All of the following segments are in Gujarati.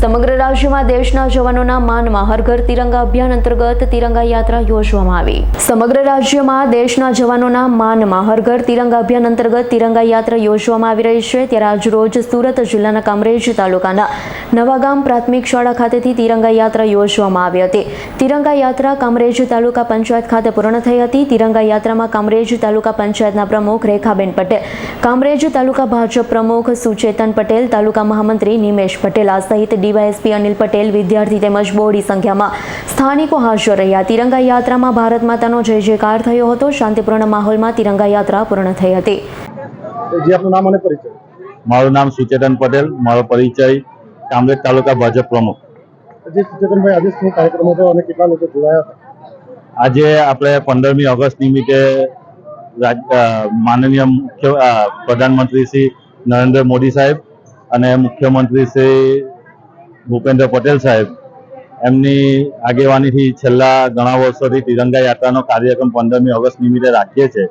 સમગ્ર રાજ્યમાં દેશના જવાનોના માનમાં હર ઘર તિરંગા અભિયાન અંતર્ગત તિરંગા યાત્રા યોજવામાં આવી. સમગ્ર રાજ્યમાં દેશના જવાનોના માનમાં હર ઘર તિરંગા અભિયાન અંતર્ગત તિરંગા યાત્રા યોજવામાં આવી રહી છે. ત્યારે આજરોજ સુરત જિલ્લાના કામરેજ તાલુકાના નવાગામ પ્રાથમિક શાળા ખાતેથી તિરંગા યાત્રા યોજવામાં આવી હતી. તિરંગા યાત્રા કામરેજ તાલુકા પંચાયત ખાતે પૂર્ણ થઈ હતી. તિરંગા યાત્રામાં કામરેજ તાલુકા પંચાયતના પ્રમુખ રેખાબેન પટેલ કામરેજ તાલુકા ભાજપ પ્રમુખ સુચેતન પટેલ તાલુકા મહામંત્રી નિમેશ પટેલ આ સહિત ડીવાયએસપી અનિલ પટેલ વિદ્યાર્થી તેમજ બહોળી સંખ્યામાં સ્થાનિકો હાજર રહ્યા. તિરંગા યાત્રામાં ભારત માતાનો જય જયકાર થયો હતો. શાંતિપૂર્ણ માહોલમાં તિરંગા યાત્રા પૂર્ણ થઈ હતી. જે આપનું નામ અને પરિચય? મારું નામ સુચેતન પટેલ. મારો પરિચય કામરેજ તાલુકા ભાજપ પ્રમુખ. આજે શું કાર્યક્રમ હતો અને કેટલા લોકો જોડાયા હતા? આજે આપણે પંદરમી ઓગસ્ટ નિમિત્તે માનનીય મુખ્ય પ્રધાનમંત્રી શ્રી નરેન્દ્ર મોદી સાહેબ અને મુખ્યમંત્રી શ્રી ભૂપેન્દ્ર પટેલ સાહેબ. એમની આગેવાનીથી છેલ્લા ઘણા વર્ષોથી તિરંગા યાત્રાનો કાર્યક્રમ પંદરમી ઓગસ્ટ નિમિત્તે રાખીએ છીએ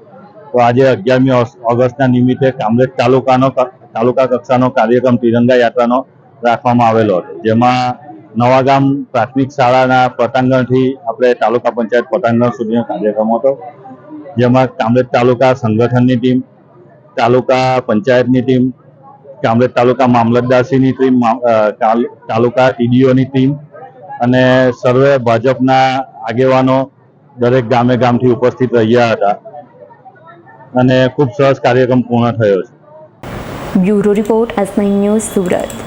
તો આજે અગિયારમી ઓગસ્ટના નિમિત્તે કામરેજ તાલુકાનો તાલુકા કક્ષાનો કાર્યક્રમ તિરંગા યાત્રાનો રાખવામાં આવેલો હતો. જેમાં નવાગામ પ્રાથમિક શાળાના પટાંગણથી આપણે તાલુકા પંચાયત પટાંગણ સુધીનો કાર્યક્રમ હતો. જેમાં કામરેજ તાલુકા સંગઠનની ટીમ, તાલુકા પંચાયતની ટીમ, કામરેજ તાલુકા મામલતદારશ્રીની ટીમ તાલુકા ટીડીઓની ટીમ અને સર્વે ભાજપના આગેવાનો દરેક ગામે ગામથી ઉપસ્થિત રહ્યા હતા. અને ખૂબ સરસ કાર્યક્રમ પૂર્ણ થયો છે. Bureau report S news Surat.